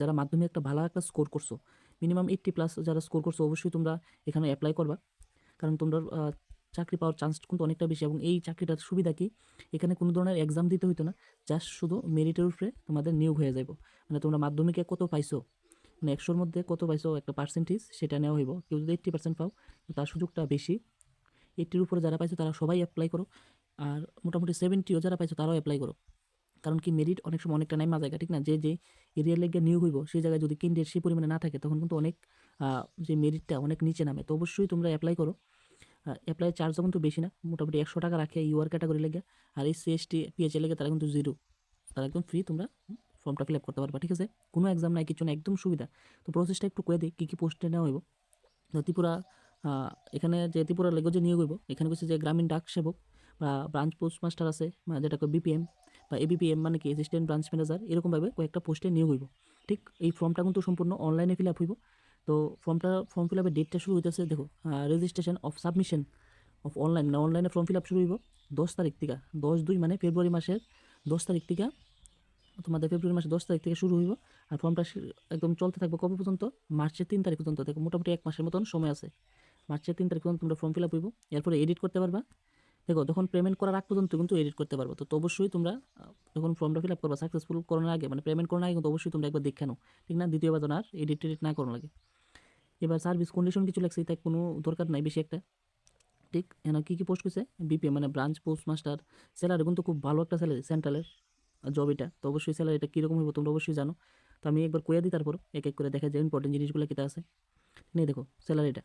যারা মাধ্যমিক একটা ভালো একটা স্কোর করছ মিনিমাম এইট্টি প্লাস যারা স্কোর করছ, অবশ্যই তোমরা এখানে অ্যাপ্লাই করবা। কারণ তোমরা চাকরি পাওয়ার চান্স কিন্তু অনেকটা বেশি এবং এই চাকরিটার সুবিধা কি? এখানে কোনো ধরনের এক্সাম দিতে হইতো না জাস্ট শুধু মেরিটের উপরে তোমাদের নিয়োগ হয়ে যাব মানে তোমরা মাধ্যমিকে কত পাইছো? মানে একশোর মধ্যে কত পাইছো একটা পার্সেন্টেজ সেটা নেওয়া হইব। কেউ যদি এইট্টি পার্সেন্ট পাও, তার সুযোগটা বেশি। এইট্টির উপরে যারা পাইছো তারা সবাই অ্যাপ্লাই করো। আর মোটামুটি সেভেন্টিও যারা পাইছো তারাও অ্যাপ্লাই করো। কারণ কি মেরিট অনেক সময় অনেকটা নাইমা জায়গা ঠিক না? যে যে এরিয়ার লেগে নিয়োগ হইব সেই জায়গায় যদি কেন্দ্রের সেই পরিমাণে না থাকে, তখন কিন্তু অনেক যে মেরিটটা অনেক নিচে নামে। তো অবশ্যই তোমরা অ্যাপ্লাই করো। অ্যাপ্লাই চার্জ কিন্তু বেশি না, মোটামুটি একশো টাকা রাখে ইউআর ক্যাটাগরি লেগে, আর এই সিএসটি পিএইচ লেগে তারা কিন্তু জিরো তারা একদম ফ্রি তোমরা ফর্মটা ফিল আপ করতে পারবা, ঠিক আছে? কোনো এক্সাম নাই, কিছু না একদম সুবিধা। তো প্রসেসটা একটু করে দিই, কী কী পোস্টে নেওয়া হইব। ত্রিপুরা এখানে যে ত্রিপুরা লেগে যে নিয়োগ হইব, এখানে বলছে যে গ্রামীণ ডাক সেবক বা ব্রাঞ্চ পোস্ট মাস্টার আছে বা যেটাকে বিপিএম বা এবিপিএম মানে কি অ্যাসিস্ট্যান্ট ব্রাঞ্চ ম্যানেজার এরকমভাবে কয়েকটা পোস্টে নিয়োগ হইব। ঠিক? এই ফর্মটা কিন্তু সম্পূর্ণ অনলাইনে ফিল আপ হইব। তো ফর্মটা ফর্ম ফিল আপের ডেটটা শুরু হইতেছে, দেখো registration of submission of online মানে অনলাইনে ফর্ম ফিল আপ শুরু হইব দশ তারিখ থেকে দশ দুই মানে ফেব্রুয়ারি মাসের দশ তারিখ থেকে তোমাদের ফেব্রুয়ারি মাসের দশ তারিখ থেকে শুরু হইব। আর ফর্মটা একদম চলতে থাকবে কবে পর্যন্ত? মার্চের তিন তারিখ পর্যন্ত। দেখো, মোটামুটি এক মাসের মতন সময় আছে। মার্চের তিন তারিখ পর্যন্ত তোমরা ফর্ম ফিল আপ হইব। এরপরে এডিট করতে পারবা। দেখো, যখন পেমেন্ট করার আগ পর্যন্ত কিন্তু এডিট করতে পারব। তো অবশ্যই তোমরা যখন ফর্মটা ফিল আপ করবা সাকসেসফুল করানোর আগে মানে পেমেন্ট করানোর আগে কিন্তু অবশ্যই তোমরা একবার দেখে নাও, ঠিক না? দ্বিতীয়বার আর এডিট টেডিট না করানো লাগে। এবার সার্ভিস কন্ডিশন কিছু লাগছে তাই কোনো দরকার নাই বেশি একটা। ঠিক? এখানে কী কী পোস্ট করছে? বিপিএম মানে ব্রাঞ্চ পোস্ট মাস্টার স্যালারি কিন্তু খুব ভালো একটা স্যালারি সেন্ট্রালের জব এটা। তো অবশ্যই স্যালারিটা কীরকম হবে তোমরা অবশ্যই জানো। তো আমি একবার কইয়া দিই তারপর এক এক করে দেখা যায় ইম্পর্টেন্ট জিনিসগুলো কীটা আছে। নেই দেখো স্যালারিটা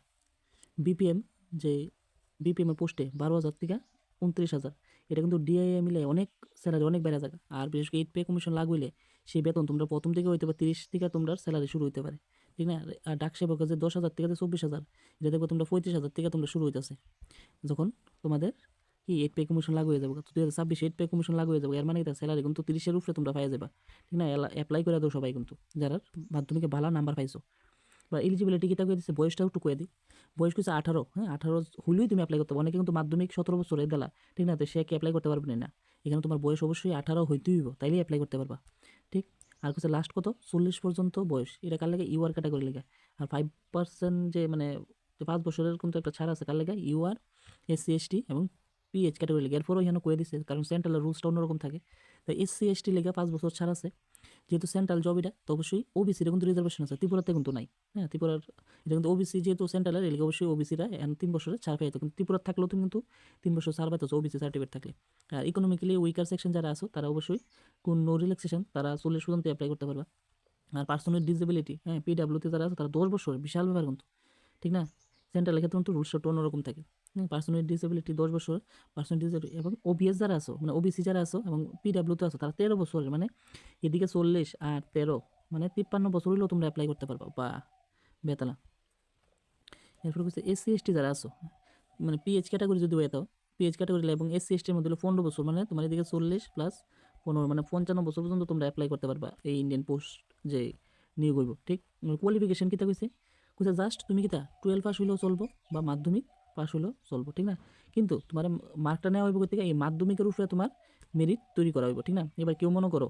বিপিএম যে বিপিএম এর পোস্টে বারো হাজার থেকে উনত্রিশ হাজার। এটা কিন্তু ডিআইএ মিলে অনেক স্যালারি অনেক বেড়ে যাবে। আর বিশেষ করে এইট পে কমিশন লাগু হইলে সেই বেতন তোমরা প্রথম থেকে হইতে পারে তিরিশ থেকে তোমরা স্যালারি শুরু হইতে পারে। ঠিক না? আর ডাক সেবকের যে দশ হাজার থেকে চব্বিশ হাজার। এটা দেখব তোমরা পঁয়ত্রিশ হাজার থেকে তোমরা শুরু হইতেছে। যখন তোমাদের কি এইট পে কমিশন লাগু হয়ে যাবে দুই হাজার ছাব্বিশ এইট পে কমিশন লাগু হয়ে যাবে। এর মানে স্যালারি কিন্তু তিরিশের উপরে তোমরা পাই যাবে। ঠিক না? অ্যাপ্লাই করে দাও সবাই কিন্তু। যারা মাধ্যমিকে ভালো নাম্বার পাইছো। বা এলিজিবিলিটি কিতা করে দিচ্ছে বয়সটাও একটু করে দিই। বয়স কিছু আঠারো হ্যাঁ আঠারো হলেই তুমি অ্যাপ্লাই করতে পারো। অনেকে কিন্তু মাধ্যমিক সতেরো বছর বছরে দিলা ঠিক না? তো সে কি অ্যাপ্লাই করতে পারবে না? এখানে তোমার বয়স অবশ্যই আঠারো হইতেই হইব, তাইলেই অ্যাপ্লাই করতে পারবা, ঠিক? আর কিছু লাস্ট কত? চল্লিশ পর্যন্ত বয়স। এটা কার লাগে? ইউআর ক্যাটাগরি লেগে। আর ফাইভ পার্সেন্ট যে মানে পাঁচ বছরের কিন্তু একটা ছাড় আছে, কার লেগে? ইউআর এসসি এসটি এবং পিএইচ ক্যাটাগরি লেগে। এরপরও এখানে করে দিচ্ছে কারণ সেন্ট্রালের রুলসটা অন্যরকম থাকে। তো এসসি এসটি লেগে পাঁচ বছর ছাড় আছে। যেহেতু সেন্ট্রাল জব এটা, তো অবশ্যই ওবিসির কিন্তু রিজার্ভেশন আছে। ত্রিপুরাতে কিন্তু নাই। হ্যাঁ ত্রিপুরার, এটা কিন্তু ওবিসি যেহেতু সেন্ট্রালের এলাকা অবশ্যই ওবিসিরা তিন বছরের ছাড় পাইতো। কিন্তু ত্রিপুরা থাকলেও তুমি কিন্তু তিন বছর ছাড় পাইতো ওবিসি সার্টিফিকেট থাকলে। আর ইকোনমিক্যালি উইকার সেকশন যারা আছো, তারা অবশ্যই কোন রিল্যাক্সেশন তারা চল্লিশ পর্যন্ত অ্যাপ্লাই করতে পারবা। আর পার্সোনাল ডিসেবিলিটি হ্যাঁ পিডাব্লিউতে যারা আছে, তারা দশ বছর, বিশাল ব্যাপার কিন্তু। ঠিক না? সেন্ট্রাল ক্ষেত্রে কিন্তু রুলসটা একটু অন্যরকম থাকে। পার্সোনাল ডিসেবিলিটি দশ বছর পার্সোনাল ডিসেবিলিটি এবং ওবিএস যারা আছো মানে ওবিসি যারা আসো এবং পিডাব্লিউতে আসো তারা তেরো বছরের মানে এদিকে চল্লিশ আর তেরো মানে তিপ্পান্ন বছর হলেও তোমরা অ্যাপ্লাই করতে পারবা, বা বেতলা। এরপর হচ্ছে এসসি এসটি যারা আসো মানে পিএইচ ক্যাটাগরি যদি হয়ে পিএইচ ক্যাটাগরি এবং এসসি এসটির মধ্যে হলো পনেরো বছর মানে তোমার এদিকে চল্লিশ প্লাস পনেরো মানে পঞ্চান্ন বছর পর্যন্ত তোমরা অ্যাপ্লাই করতে পারবা, এই ইন্ডিয়ান পোস্ট যে নিয়োগ হইব, ঠিক? কোয়ালিফিকেশন কিতা কইছে কইছে জাস্ট তুমি কিতা টুয়েলভ পাস হইলেও চলবো বা মাধ্যমিক পাস হইলেও চলবো, ঠিক না? কিন্তু তোমার মার্কটা নেওয়া হইব থেকে? এই মাধ্যমিকের উপরে তোমার মেরিট তৈরি করা হইব, ঠিক না? এবার কেউ মনে করো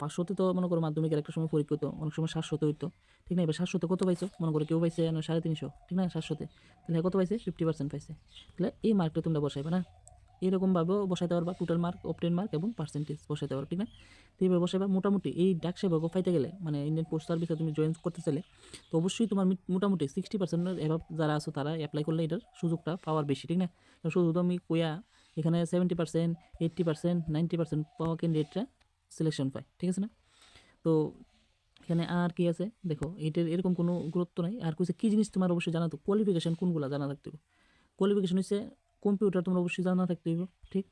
পাঁচশোতে তো মনে করো মাধ্যমিকের একটা সময় পরীক্ষা হতো অনেক সময় সাতশোতে হইতো, ঠিক না? এবার সাতশোতে কত পাইছো? মনে করো কেউ পাইছে সাড়ে তিনশো, ঠিক না? সাতশোতে, তাহলে কত পাইছে? ফিফটি পার্সেন্ট পাইছে। তাহলে এই মার্কটা তোমরা বসাইবে না? এরকমভাবেও বসাইতে পারবা টোটাল মার্ক অপটেন মার্ক এবং পার্সেন্টেজ বসাইতে পারো ঠিক না তো এইভাবে বসাইবা। মোটামুটি এই ডাক সেবক পাইতে গেলে মানে ইন্ডিয়ান পোস্ট সার্ভিসে তুমি জয়েন করতে চাইলে, তো অবশ্যই তোমার মিট- মোটামুটি সিক্সটি পার্সেন্টের এভাব যারা আছো তারা অ্যাপ্লাই করলে এটার সুযোগটা পাওয়ার বেশি, ঠিক না? শুধু তো আমি কইয়া এখানে seventy percent eighty percent ninety percent পাওয়া ক্যান্ডিডেটরা সিলেকশন পায়, ঠিক আছে না? তো এখানে আর কি আছে? দেখো, এটার এরকম কোনো গুরুত্ব নাই। আর কিছু কী জিনিস তোমার অবশ্যই জানা তো কোয়ালিফিকেশন কোনগুলো জানা থাকতে কোয়ালিফিকেশন হচ্ছে কম্পিউটার তোমার অবশ্যই জানা থাকতে হইব, ঠিক?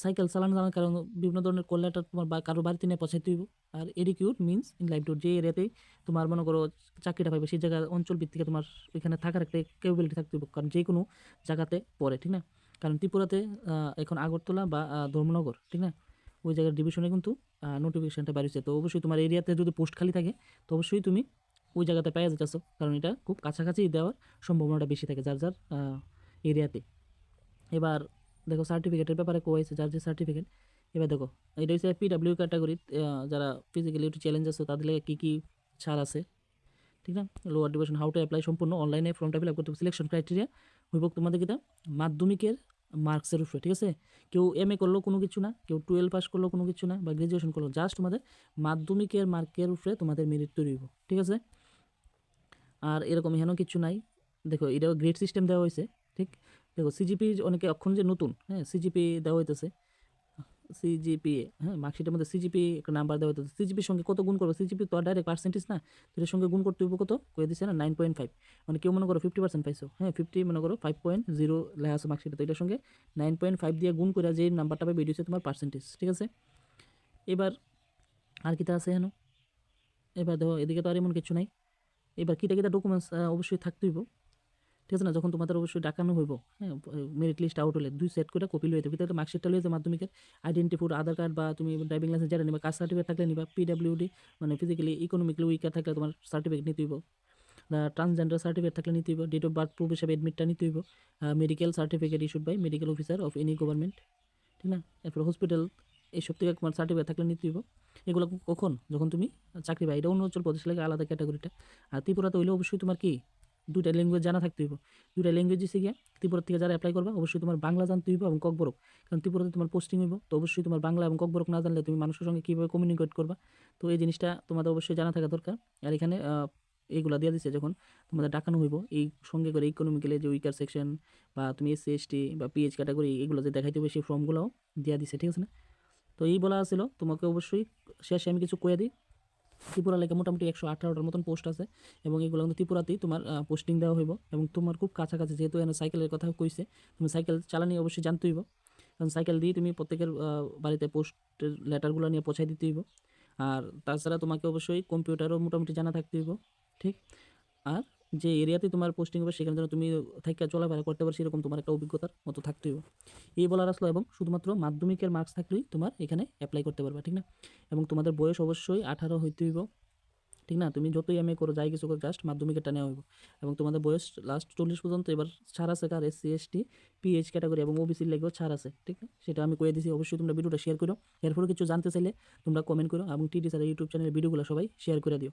সাইকেল চালানো জানার কারণ বিভিন্ন ধরনের কল লেটার তোমার কারও বাড়িতে নিয়ে পৌঁছাইতে হইব। আর এডিকিউট মিনস ইন লাইফ যে এরিয়াতে তোমার মনে করো চাকরিটা পাইবে, সেই জায়গায় অঞ্চল ভিত্তিকে তোমার ওইখানে থাকার একটা ক্যাপাবিলিটি থাকতে হইব, কারণ যে কোনো জায়গাতে পড়ে, ঠিক না? কারণ ত্রিপুরাতে এখন আগরতলা বা ধর্মনগর, ঠিক না? ওই জায়গার ডিভিশনে কিন্তু নোটিফিকেশনটা বাড়িছে তো অবশ্যই তোমার এরিয়াতে যদি পোস্ট খালি থাকে, তো অবশ্যই তুমি ওই জায়গাতে পেয়ে যেতেছো কারণ এটা খুব কাছাকাছি দেওয়ার সম্ভাবনাটা বেশি থাকে, যার যার এরিয়াতে। এবার দেখো সার্টিফিকেটের ব্যাপারে কোয়াইছে যার যে সার্টিফিকেট এবার দেখো, এটা হচ্ছে পিডাব্লিউ ক্যাটাগরি যারা ফিজিক্যালি একটু চ্যালেঞ্জ আছে, তাদের কী কী ছাড় আছে, ঠিক না? Lower division how to apply সম্পূর্ণ অনলাইনে ফর্মটা ফিল আপ করতে সিলেকশন ক্রাইটেরিয়া হইব তোমাদের কিটা মাধ্যমিকের মার্কসের উপরে, ঠিক আছে? কেউ এম এ করলেও কোনো কিছু না, কেউ টুয়েলভ পাস করলেও কোনো কিছু না, বা গ্রাজুয়েশন করল জাস্ট তোমাদের মাধ্যমিকের মার্কের উপরে তোমাদের মেরিট তৈরি হইব, ঠিক আছে? আর এরকম এখানেও কিছু নাই। দেখো, এটাও গ্রেড সিস্টেম দেওয়া হয়েছে দেখো সিজিপি অনেকে অক্ষণ যে নতুন হ্যাঁ সিজিপি দেওয়া হইতেছে সিজিপি হ্যাঁ মার্কশিটের মধ্যে সিজিপি একটা নাম্বার দেওয়া হতো সিজিপির সঙ্গে কত গুণ করবে? সিজিপি তো ডাইরেক্ট পার্সেন্টেজ না এর সঙ্গে গুণ করতে হইব কত? করে দিচ্ছে না নাইন পয়েন্ট ফাইভ মানে কেউ মনে করো ফিফটি পার্সেন্ট পাইছো হ্যাঁ ফিফটি মনে করো ফাইভ পয়েন্ট জিরো লেখা আছে মার্কশিটে তো এটার সঙ্গে নাইন পয়েন্ট ফাইভ দিয়ে গুণ করে যে নাম্বারটা পাবে বেরিয়েছে তোমার পার্সেন্টেজ ঠিক আছে? এবার আর কিতা আছে হেন এবার দেখো, এদিকে তো আর এমন কিছু নাই। এবার কিটা কিটা ডকুমেন্টস অবশ্যই থাকতে হইব। ঠিক আছে না? যখন তোমাদের অবশ্যই ডাকানো হইব হ্যাঁ মেরিট লিস্ট আউট হলে, দুই সেট করে কপি লইতে ভিতরে মার্কশিটটা লইতে মাধ্যমিকের আইডেন্টি প্রুফ আধার কার্ড বা তুমি ড্রাইভিং লাইসেন্স যেটা নিবা, কাস্ট সার্টিফিকেট থাকলে নিবা পিডাব্লিউডি মানে ফিজিক্যালি ইকোনমিক্যালি উইকার থাকলে তোমার সার্টিফিকেট নিতে হইব। ট্রান্সজেন্ডার সার্টিফিকেট থাকলে নিতে হইব ডেট অফ বার্থ প্রুফ হিসাবে এডমিটটা নিতে হইব। Medical certificate issued by medical officer of any government ঠিক না? এরপর হসপিটাল এইসব থেকে তোমার সার্টিফিকেট থাকলে নিতে হইব। এগুলো কখন? যখন তুমি চাকরি পাই এটা অরুণাচল প্রদেশ লাগে আলাদা ক্যাটাগরিটা আর ত্রিপুরাতে হইলে অবশ্যই তোমার কি? দুইটা ল্যাঙ্গুয়েজ জানা থাকতে হইব। দুইটা ল্যাঙ্গুয়েজ এসে গিয়া ত্রিপুরা থেকে যারা অ্যাপ্লাই করবা, অবশ্যই তোমার বাংলা জানতে হইব এবং ককবরক। কারণ ত্রিপুরাতে তোমার পোস্টিং হইব, তো অবশ্যই তোমার বাংলা এবং ককবরক না জানলে তুমি মানুষের সঙ্গে কীভাবে কমিউনিকেট করবা, তো এই জিনিসটা তোমাদের অবশ্যই জানা থাকা দরকার। আর এখানে এইগুলা দিয়ে দিচ্ছে যখন তোমাদের ডাকানো হইব, এই সঙ্গে করে ইকোনমিক্যালি যে উইকার সেকশন বা তুমি এসসি এসটি বা পিএইচ ক্যাটাগরি এগুলো যে দেখাইতে হবে সেই ফর্মগুলোও দেওয়া দিচ্ছে ঠিক আছে না? তো এই বলা আছিল, তোমাকে অবশ্যই শেষে আমি কিছু কয়ে দিই। ত্রিপুরা লেগে মোটামুটি একশো আঠারোটার মতন পোস্ট আছে এবং এগুলো কিন্তু ত্রিপুরাতেই তোমার পোস্টিং দেওয়া হইব এবং তোমার খুব কাছাকাছি যেহেতু এখানে সাইকেলের কথা কইছে, তুমি সাইকেল চালানি অবশ্যই জানতে হইব। কারণ সাইকেল দিয়ে তুমি প্রত্যেকের বাড়িতে পোস্টের লেটারগুলো নিয়ে পৌঁছাই দিতে হইব। আর তাছাড়া তোমাকে অবশ্যই কম্পিউটারও মোটামুটি জানা থাকতে হইব, ঠিক? আর যে এরিয়াতে তোমার পোস্টিং হবে, সেখানে যেন তুমি থাকা চলাফেরা করতে পারো, সেরকম তোমার একটা অভিজ্ঞতার মতো থাকতে হইব এই বলার আসলো এবং শুধুমাত্র মাধ্যমিকের মার্কস থাকলেই তোমার এখানে অ্যাপ্লাই করতে পারবে, ঠিক না? এবং তোমাদের বয়স অবশ্যই আঠারো হইতে হইব, ঠিক না? তুমি যতই এম এ করো, যাই কিছু করো জাস্ট মাধ্যমিকেরটা নেওয়া হইব। এবং তোমাদের বয়স লাস্ট চল্লিশ পর্যন্ত, এবার ছাড় আছে কার? S C S T PH category এবং ওবিসির লেগেও ছাড় আছে, ঠিক না? সেটা আমি কয়ে দিছি, অবশ্যই তোমরা ভিডিওটা শেয়ার করো এরপরে কিছু জানতে চাইলে তোমরা কমেন্ট করো এবং টিডি স্যারের ইউটিউব চ্যানেলের ভিডিওগুলো সবাই শেয়ার করে দিও।